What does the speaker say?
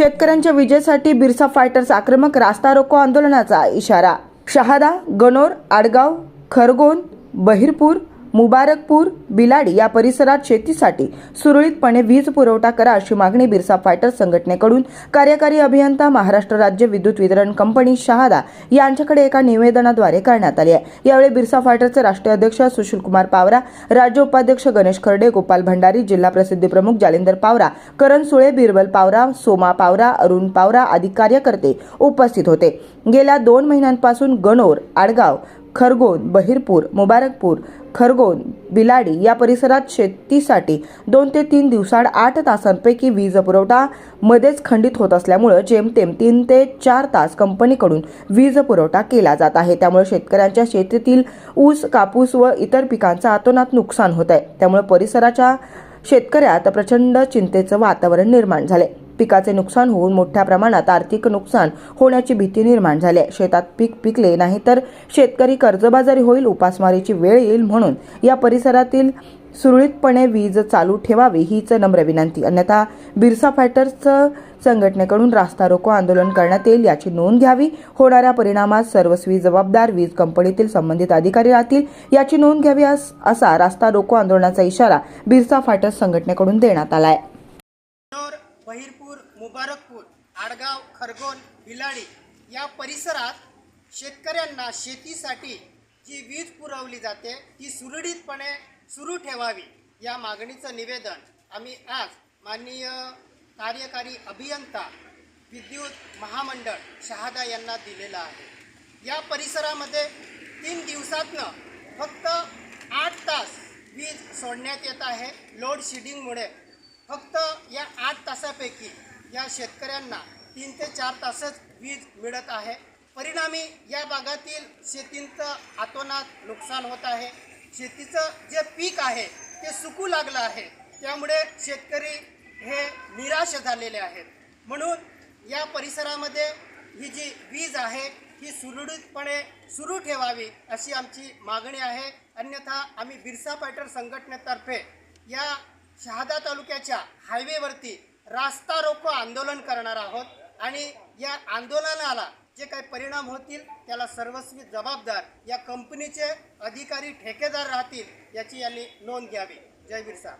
शेतकऱ्यांच्या विजेसाठी बिरसा फायटर्स आक्रमक रास्ता रोको आंदोलनाचा इशारा. शहादा गणोर आडगाव खरगोन बहिरपूर मुबारकपूर बिलाडी या परिसरात शेतीसाठी सुरळीतपणे वीज पुरवठा करा अशी मागणी बिरसा फायटर संघटनेकडून कार्यकारी अभियंता महाराष्ट्र राज्य विद्युत वितरण कंपनी शहादा यांच्याकडे एका निवेदनाद्वारे करण्यात आली आहे. यावेळी बिरसा फायटरचे राष्ट्रीय अध्यक्ष सुशीलकुमार पावरा राज्य उपाध्यक्ष गणेश खर्डे गोपाल भंडारी जिल्हा प्रसिद्धी प्रमुख जालिंदर पावरा करण सुळे बिरबल पावरा सोमा पावरा अरुण पावरा आदी कार्यकर्ते उपस्थित होते. गेल्या दोन महिन्यांपासून गणोर आडगाव खरगोन बहिरपूर मुबारकपूर खरगोन बिलाडी या परिसरात शेतीसाठी दोन ते तीन दिवसाआड आठ तासांपैकी वीज पुरवठा मध्येच खंडित होत असल्यामुळे जेमतेम तीन ते चार तास कंपनीकडून वीज पुरवठा केला जात आहे. त्यामुळे शेतकऱ्यांच्या शेतीतील ऊस कापूस व इतर पिकांचं आतोनात नुकसान होत आहे. त्यामुळे परिसराच्या शेतकऱ्यात प्रचंड चिंतेचं वातावरण निर्माण झाले पिकाचे नुकसान होऊन मोठ्या प्रमाणात आर्थिक नुकसान होण्याची भीती निर्माण झाली आहे. शेतात पीक पिकले नाही तर शेतकरी कर्जबाजारी होईल उपासमारीची वेळ येईल म्हणून या परिसरातील सुरळीतपणे वीज चालू ठेवावी हीच नम्र विनंती. अन्यथा बिरसा फायटर्स संघटनेकडून रास्ता रोको आंदोलन करण्यात येईल याची नोंद घ्यावी. होणाऱ्या परिणामात सर्वस्वी जबाबदार वीज कंपनीतील संबंधित अधिकारी राहतील याची नोंद घ्यावी अस- असा रास्ता रोको आंदोलनाचा इशारा बिरसा फायटर्स संघटनेकडून देण्यात आला आहे. मुबारकपूर आडगाव खरगोन बिलाडी या परिसरात शेतकऱ्यांना शेतीसाठी जी वीज पुरवली जाते ती सुरळीतपणे सुरू ठेवावी या मागणीचं निवेदन आम्ही आज माननीय कार्यकारी अभियंता विद्युत महामंडळ शहादा यांना दिलेलं आहे. या परिसरामध्ये तीन दिवसातनं फक्त आठ तास वीज सोडण्यात येत आहे लोड शेडिंगमुळे. फक्त या आठ तासापैकी या शेतकऱ्यांना तीन ते चार तासच वीज मिळत आहे. परिणामी या भागातील शेतींचं आतोनात नुकसान होत आहे. शेतीचं जे पीक आहे ते सुकू लागलं आहे. त्यामुळे शेतकरी हे निराश झालेले आहेत. म्हणून या परिसरामध्ये ही जी वीज आहे ही सुरळीतपणे सुरू ठेवावी अशी आमची मागणी आहे. अन्यथा आम्ही बिरसा पॅटर संघटनेतर्फे या शहादा तालुक्याच्या हायवेवरती रास्ता रोको आंदोलन करणार आहोत. आणि या आंदोलनाला जे काही परिणाम होतील त्याला सर्वस्वी जबाबदार या कंपनीचे अधिकारी ठेकेदार राहतील याची यांनी नोंद घ्यावी. जय बिरसा